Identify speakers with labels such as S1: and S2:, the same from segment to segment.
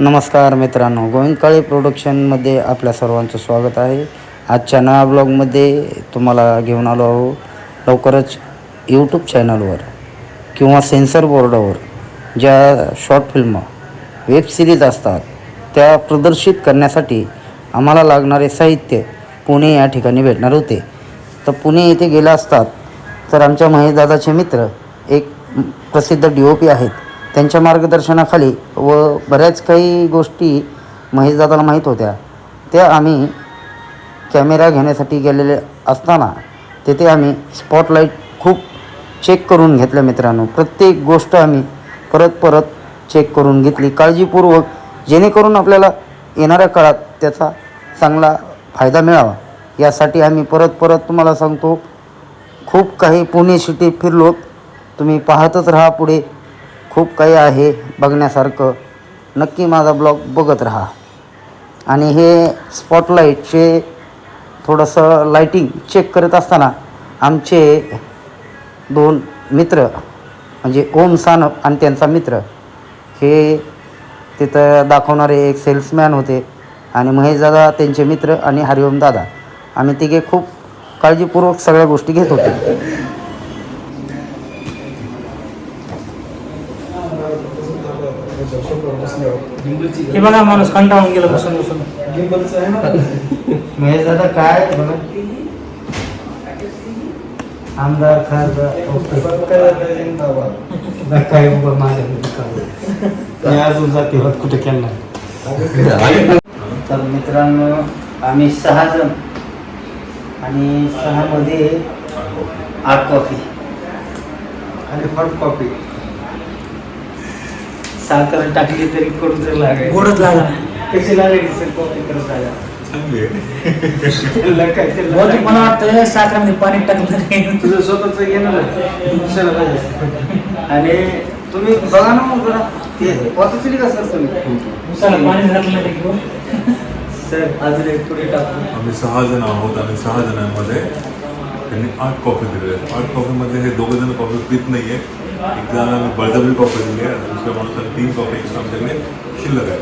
S1: नमस्कार मित्रांनो गोविंद काळे प्रोडक्शनमध्ये आपल्या सर्वांचं स्वागत आहे. आजच्या नव्या ब्लॉगमध्ये तुम्हाला घेऊन आलो आहो लवकरच यूट्यूब चॅनलवर किंवा सेन्सर बोर्डावर ज्या शॉर्ट फिल्म वेब सिरीज असतात त्या प्रदर्शित करण्यासाठी आम्हाला लागणारे साहित्य पुणे या ठिकाणी भेटणार होते. तर पुणे येथे गेले असतात तर आमच्या महेशदादाचे मित्र एक प्रसिद्ध डी ओ पी आहेत. त्यांच्या मार्गदर्शनाखाली व बऱ्याच काही गोष्टी महेशदादाला माहीत होत्या. त्या आम्ही कॅमेरा घेण्यासाठी गेलेले असताना तेथे आम्ही स्पॉटलाईट खूप चेक करून घेतल्या मित्रांनो. प्रत्येक गोष्ट आम्ही परत परत चेक करून घेतली. काळजीपूर्वक जेणेकरून आपल्याला येणाऱ्या काळात त्याचा चांगला फायदा मिळावा. यासाठी आम्ही परत परत तुम्हाला सांगतो खूप काही पुणे सिटी फिरलोत तुम्ही पाहतच राहा पुढे. खूप काही आहे बघण्यासारखं. नक्की माझा ब्लॉग बघत राहा. आणि हे स्पॉटलाईटचे थोडंसं लाईटिंग चेक करत असताना आमचे दोन मित्र म्हणजे ओम सानप आणि त्यांचा मित्र हे तिथं दाखवणारे एक सेल्समॅन होते आणि महेश दादा त्यांचे मित्र आणि हरिओम दादा. आम्ही तिघे खूप काळजीपूर्वक सगळ्या गोष्टी घेत होतो.
S2: हे बघा माणूस कंटाळून गेला बसून बसून.
S1: महेश दादा काय बघा? आमदार खासदार काय उभं माझ्या मी अजून जाते होत कुठे केलं तर मित्रांनो आम्ही सहा जण आणि सहामध्ये आठ कॉफी. आणि हॉट कॉफी. साखर टाकली तरी कडू तर लागायची?
S2: गोडच लागला
S1: कशी लागायची सर कॉफी करत
S2: बहुतेक मला वाटतं साखरामध्ये पाणी टाकलं
S1: तुझं स्वतःच येणार दुसऱ्याला पाहिजे आणि तुम्ही बघा ना मग जरा. ते का सर तुम्ही?
S2: उसाला पाणी घातलं नाही.
S1: सर अजून एक पुढे टाकून
S3: आम्ही सहा जण आहोत आणि सहा जणांमध्ये त्यांनी आठ कॉफी दिलेल्या आहेत. आठ कॉफीमध्ये हे दोघं जण कॉफी पित नाहीये. एक जणांना बळजबरी कॉफी दिली आहे आणि दुसऱ्या माणसाने तीन कॉफी एक्स्ट्रा आमच्याकडे शिल्लक आहे.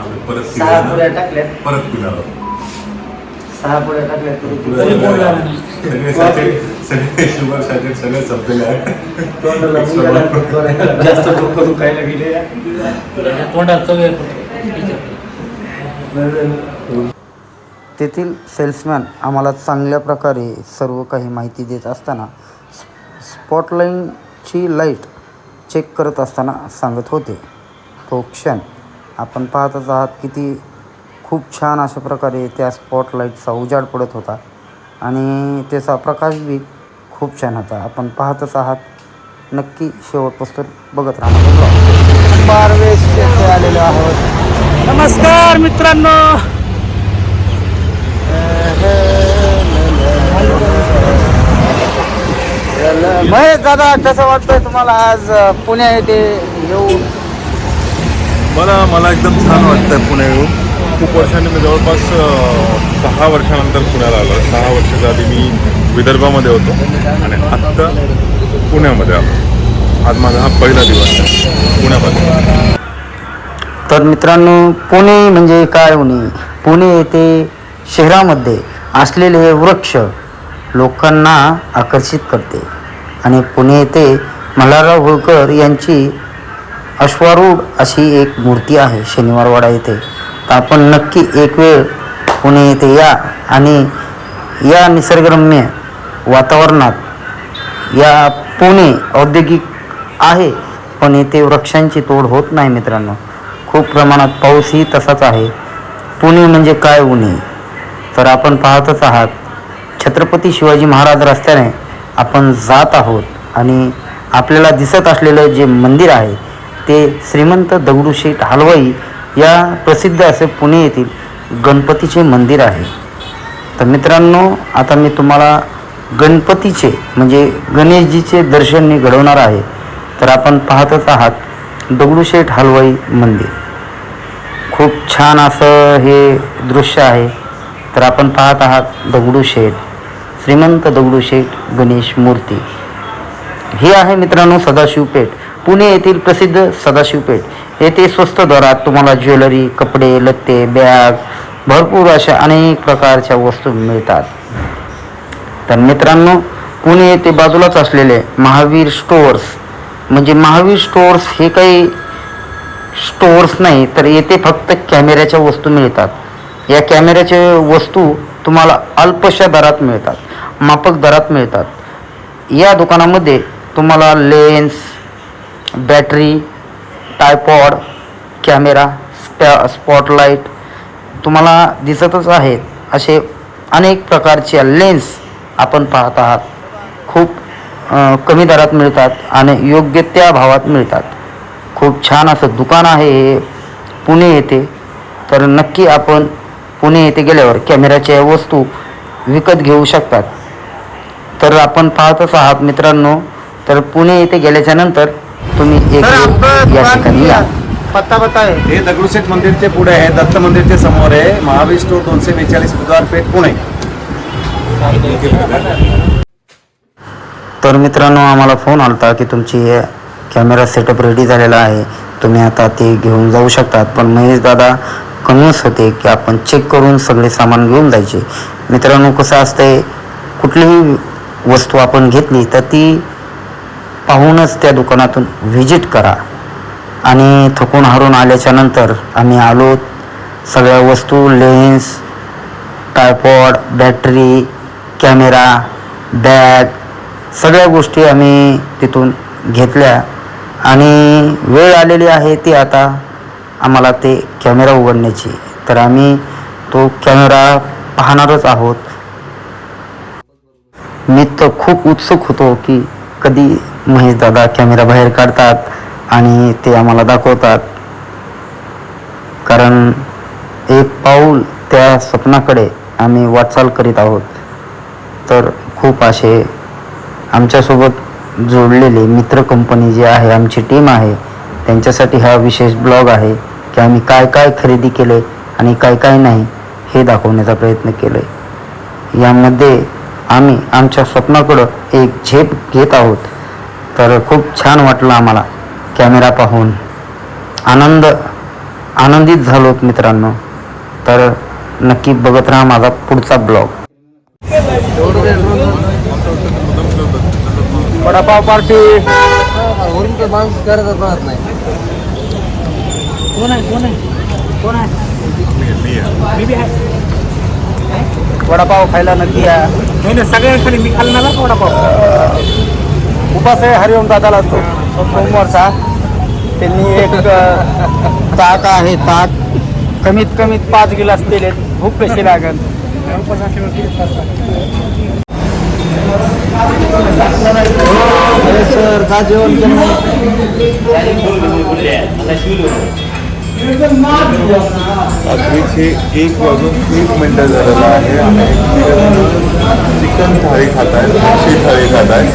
S3: आम्ही परत
S1: सहा टाकल्यात.
S3: परत पिणार
S1: सहा
S3: सगळे-. सगळे शुगर सगळे संपलेले आहेत.
S1: जास्त डोकं दुखायला गेले.
S2: तोंडात चव
S1: तेथील सेल्समॅन आम्हाला चांगल्या प्रकारे सर्व काही माहिती देत असताना स्पॉटलाईनची लाइट चेक करत असताना सांगत होते. तो क्षण आपण पाहतच आहात किती खूप छान अशा प्रकारे त्या स्पॉटलाईटचा उजाड पडत होता आणि त्याचा प्रकाश बी खूप छान होता. आपण पाहतच आहात. नक्की शेवटपासून बघत राहणार येथे आलेलो आहोत.
S2: नमस्कार मित्रांनो.
S1: महेश दादा कसं वाटतंय तुम्हाला आज पुण्या येथे येऊन
S3: मला मला एकदम छान वाटतं पुणे येऊन खूप वर्षांनी मी जवळपास सहा वर्षानंतर पुण्याला आलो सहा वर्षाच्या आधी मी विदर्भामध्ये होतो आणि आत्ता पुण्यामध्ये आलो आज माझा हा पहिला दिवस आहे पुण्यामध्ये.
S1: तर मित्रांनो पुणे म्हणजे काय पुणे पुणे येथे शहरामध्ये असलेले हे वृक्ष लोकांना आकर्षित करते. आणि पुणे येथे मल्हारराव होळकर यांची अश्वारूढ अशी एक मूर्ती आहे शनिवारवाडा येथे. तर आपण नक्की एक वेळ पुणे येथे या आणि या निसर्गरम्य वातावरणात या पुणे औद्योगिक आहे पण येथे वृक्षांची तोड होत नाही मित्रांनो. खूप प्रमाणात पाऊसही तसाच आहे. पुणे म्हणजे काय उणे? तर आपण पाहतच आहात छत्रपती शिवाजी महाराज रस्त्याने आपण जात आहोत आणि आपल्याला दिसत असलेलं जे मंदिर आहे ते श्रीमंत दगडूशेठ हलवाई या प्रसिद्ध असे पुणे येथील गणपतीचे मंदिर आहे. तर मित्रांनो आता मी तुम्हाला गणपतीचे म्हणजे गणेशजीचे दर्शन मी घडवणार आहे. तर आपण पाहतच आहात दगडूशेठ हलवाई मंदिर. खूप छान असं हे दृश्य आहे. तर आपण पाहत आहात दगडूशेठ श्रीमंत दगडूशेठ गणेश मूर्ती. ही आहे मित्रांनो सदाशिवपेठ पुणे येथील प्रसिद्ध सदाशिवपेठ येथे स्वस्त दरात तुम्हाला ज्वेलरी कपडे लत्ते बॅग भरपूर अशा अनेक प्रकारच्या वस्तू मिळतात. तर मित्रांनो पुणे येथे बाजूलाच असलेले महावीर स्टोअर्स म्हणजे महावीर स्टोअर्स हे काही स्टोअर्स नाही तर येथे फक्त कॅमेऱ्याच्या वस्तू मिळतात. या कॅमेऱ्याच्या वस्तू तुम्हाला अल्पशा दरात मिळतात. मापक दरात मिळतात. या दुकानामध्ये तुम्हाला लेन्स बॅटरी टायपॉड कॅमेरा स्पॅ स्पॉटलाईट तुम्हाला दिसतच आहेत. असे अनेक प्रकारच्या लेन्स आपण पाहत आहात. खूप कमी दरात मिळतात आणि योग्य त्या भावात मिळतात. खूप छान असं दुकान आहे हे. पुणे येथे. तर नक्की आपण पुणे येथे गेल्यावर कॅमेऱ्याच्या वस्तू विकत घेऊ शकतात. तर आपण पाहतच आहात मित्रांनो. तर पुणे येथे गेल्याच्यानंतर तुम्ही एक वेळ या ठिकाणी या.
S2: पत्ता बताए
S4: हे दगडूशेठ मंदिरचे पुढे आहे दत्त मंदिरचे समोर आहे महावीर स्टोर दोनशे बेचाळीस बुधवार पेठ पुणे.
S1: तर मित्रांनो आम्हाला फोन आलता की तुमची कॅमेरा सेटअप रेडी झालेला आहे. तुम्ही आता ते घेऊन जाऊ शकतात. पण महेश दादा कन्व्हिन्स होते की आपण चेक करून सगळे सामान घेऊन जायचे. मित्रांनो कसं असतंय कुठलीही वस्तू आपण घेतली तर ती पाहूनच त्या दुकानातून व्हिजिट करा. आणि थकून हारून आल्याच्यानंतर आम्ही आलो. सगळ्या वस्तू lens tripod battery camera bag सगळ्या गोष्टी आम्ही तिथून घेतल्या. आणि वेळ आलेली आहे ती आता आम्हाला ते कॅमेरा उघडण्याची. तर आम्ही तो कॅमेरा पाहणारच आहोत. मी तर खूप उत्सुक होतो की कधी महेश दादा कॅमेरा बाहेर काढतात आणि ते आम्हाला दाखवतात. कारण एक पाऊल त्या स्वप्नाकडे आम्ही वाटचाल करीत आहोत. तर खूप असे आमच्यासोबत जोडलेले मित्र कंपनी जी आहे आमची टीम आहे त्यांच्यासाठी हा विशेष ब्लॉग आहे की आम्ही काय काय खरेदी केले आणि काय काय नाही हे दाखवण्याचा प्रयत्न केला. यामध्ये आम्ही आमच्या स्वप्नाकडं एक झेप घेत आहोत. तर खूप छान वाटलं आम्हाला कॅमेरा पाहून. आनंद आनंदित झालोत मित्रांनो. तर नक्की बघत राहा माझा पुढचा ब्लॉग.
S2: वडापाव पार्टी कोण आहे? कोण आहे? कोण आहे? मी बी आहे.
S1: वडापाव खायला नक्की या.
S2: नाही मी खाल्ला ना वडापाव.
S1: उपास आहे हरिओम दादाला तो. सोमवारचा. त्यांनी एक ताक आहे ताक. कमीत कमीत पाच गिलास दिलेत. भूक कशी लागल. सर का जेवण
S3: रात्रीचे एक वाजून तीस मिनटं झालेलं आहे. आणि चिकन थाळी खात आहेत मच्छी थाळी खात आहेत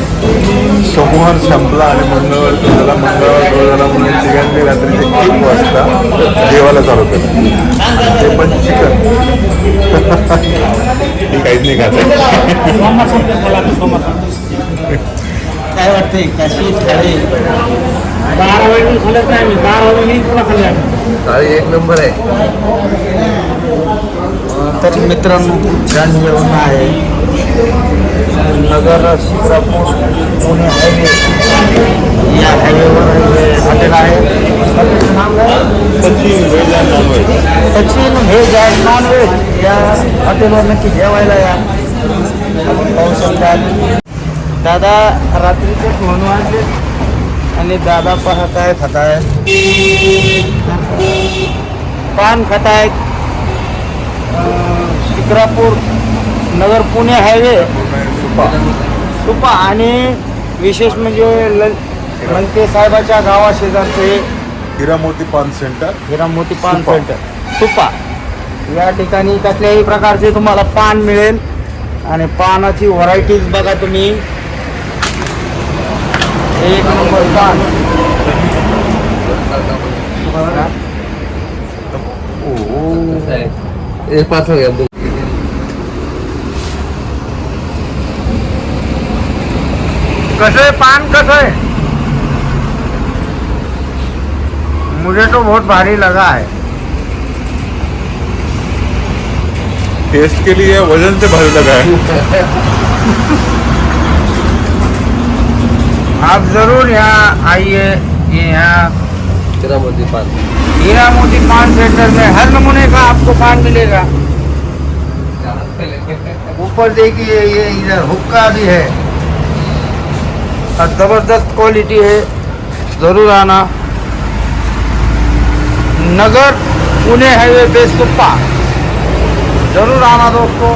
S3: सोमवार संपला आणि मंगळवार तो झाला मंगळवार तो झाला म्हणून तिघांनी रात्रीचे एक वाजता देवाला चालू केलं. ते पण चिकन. काहीच नाही खात आहे.
S1: काय वाटतंय? कशी थाळी
S2: बारा वाजून खाल्लंच नाही? मी बारा वाजून पुन्हा खाल्लं आम्ही
S4: एक नंबर आहे.
S1: तर मित्रांनो खूप छान जेवण आहे. नगर शिक्रापूर पुणे हायवे. या हायवेवर हे हॉटेल आहे.
S3: Sachin veg and non veg
S1: Sachin veg and non veg या हॉटेलवर नक्की जेवायला या. आपण पाहू शकतात दादा रात्रीचे फोन वाजले आणि दादा पाहत आहेत खात आहेत पान खात आहेत शिक्रापूर नगर पुणे हायवे. सुपा. आणि विशेष म्हणजे लंके साहेबाच्या गावाशेजारचे
S3: हिरामोती पान सेंटर.
S1: हिरामोती पान
S3: सुपा.
S1: सेंटर. सुपा. या ठिकाणी कसल्याही प्रकारचे तुम्हाला पान मिळेल आणि पानाची व्हरायटीज बघा तुम्ही. एक नंबर पान
S4: एक पाच घ्या
S1: कसं आहे पान कसं? आहे मुझे तो बहुत भारी लगा है।
S3: टेस्ट के लिए वज़न से भारी लगा है।
S1: आप ज़रूर यहाँ आइए ये यहाँ हीरा मोती पान हीरा मोती पान सेंटर में हर नमूने का आपको पान मिलेगा। ऊपर देखिए ये इधर हुक्का भी है। और ज़बरदस्त क्वालिटी है। ज़रूर आना। नगर पुणे हाईवे पे सुप्पा। ज़रूर आना दोस्तों।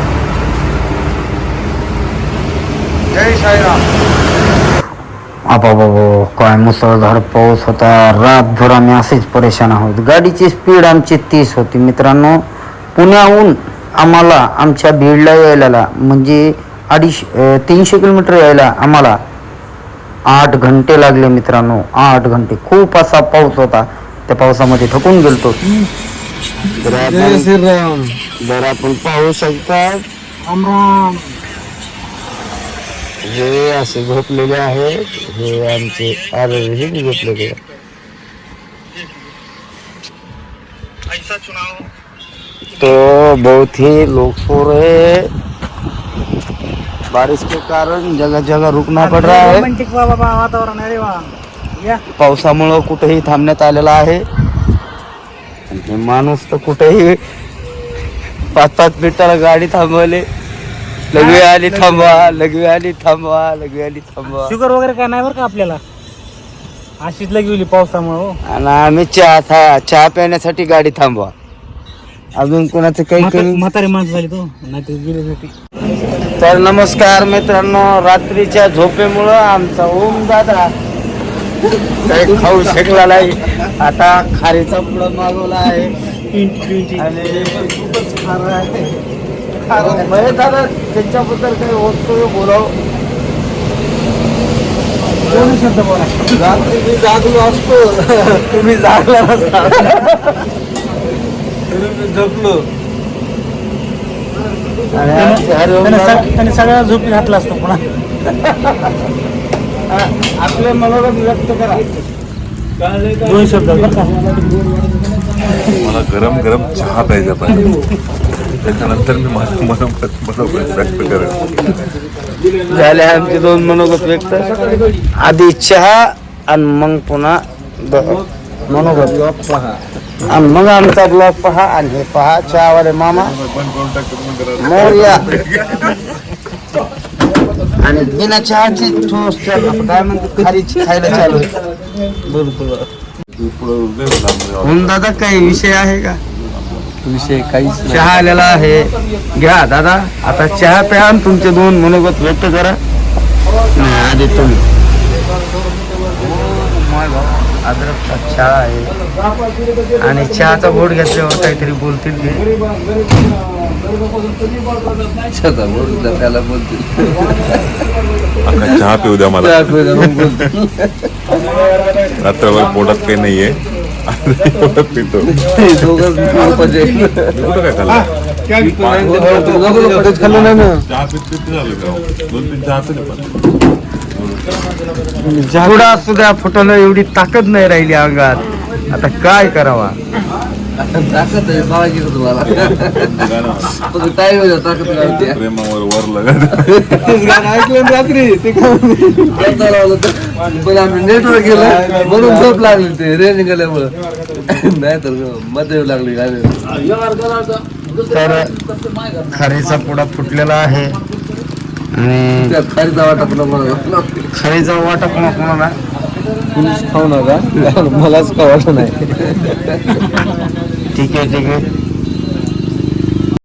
S1: जय साई राम आपाबाबो काय मुसळधार पाऊस होता. रातभर आम्ही असेच परेशान आहोत. गाडीची स्पीड आमची तीस होती. मित्रांनो पुण्याहून आम्हाला आमच्या बीडला यायला म्हणजे अडीचशे तीनशे किलोमीटर यायला आम्हाला आठ घंटे लागले मित्रांनो. आठ घंटे. खूप असा पाऊस होता. त्या पावसामध्ये थकून गेलतो. जर आपण पाहू शकता. हे असे झोपलेले आहेत. हे आमचे हे बी झोपलेले. तो बहुत ही लोग सो रहे हैं. बारिश के कारण जगह जगह रुकना पड़ रहा है.
S2: वातावरण अरे वा या.
S1: पावसामुळं कुठेही थांबण्यात आलेला आहे. आणि हे माणूस तर कुठेही पाच पाच मिनिटाला गाडी थांबवले. लगवी आली थांबवा लगवी आली थांबवा लगवी आली थांबवा.
S2: शुगर वगैरे काय नाही बरं का आपल्याला? अशीच लगी पावसामुळे हो.
S1: आणि आम्ही चहा था- चहा प्यायण्यासाठी गाडी थांबवा. अजून कोणाचं काही
S2: म्हाता-
S1: काही
S2: म्हातारी माणसं झाली तो. नाही तर गेली होती
S1: तर नमस्कार मित्रांनो रात्रीच्या झोपेमुळं आमचा ओम दादा काही खाऊ शकला नाही. आता खारीचा पुडा मागवला आहे. आणि खूपच खारं आहे. महेश दादा त्याच्याबद्दल काही वस्तू बोलाव.
S2: दोन शब्द बोला?
S1: रात्री मी जागलो असतो. तुम्ही जागला नसता. तरी मी झोपलो.
S2: त्याने सगळ्या झोपी घातला असतो पुन्हा.
S1: आपले मनोरथ व्यक्त करा.
S2: दोन शब्द
S3: मला गरम गरम चहा प्यायचा पाहिजे त्याच्यानंतर मी माझं मनोगत मनोगत व्यक्त करेन
S1: झाले आमचे दोन मनोगत व्यक्त. आधी चहा आणि मग पुन्हा मनोगत. आणि मग आमचा ब्लॉग पहा आणि हे पहा चहावाले मामा. मोर्या. आणि बिना चहाची ठोस काय म्हणते? खारीची खायला चालू. होऊन दादा काही विषय आहे का?
S4: विषय काहीच
S1: चहा आलेला आहे. घ्या दादा. आता चहा प्या आणि तुमचे दोन मनोगत व्यक्त करा. नाही आधी तुम्ही. अद्रकचा चहा आहे. आणि चहाचा बोट घेतल्यावर काहीतरी बोलतील ते.
S4: त्याला बोलतील.
S3: अख्खा चहा पिऊ द्या मला. रात्रभर पोटात काही नाहीये. पितो कुठं काय खाल्लं
S4: खाल्लं नाही ना
S3: चहा पित पित झालं का? दोन तीन चहा पिले पण.
S1: सुद्धा एवढी ताकद नाही राहिली अंगात. आता काय करावा?
S4: ताकद आहे बाळाची का तुम्हाला
S3: गाणं
S4: फक्त टाईम आहे ताकद लावते
S3: प्रेमावर वर लगत
S4: गाणं ऐकलं रात्री ते काय लावलं तर पण आम्ही नेटवर गेलं म्हणून झोप लागली ते रेंज निघाल्यामुळं नाही तर मध्ये येऊ लागली गाडी
S1: तर खारीचा पुडा फुटलेला आहे आणि
S4: त्यात खारीचा वाटा पण मला
S1: खारीचा वाटा कोणा कोणाला?
S4: खाऊ नका. मलाच खावायचं नाही.
S1: ठीक आहे ठीक आहे.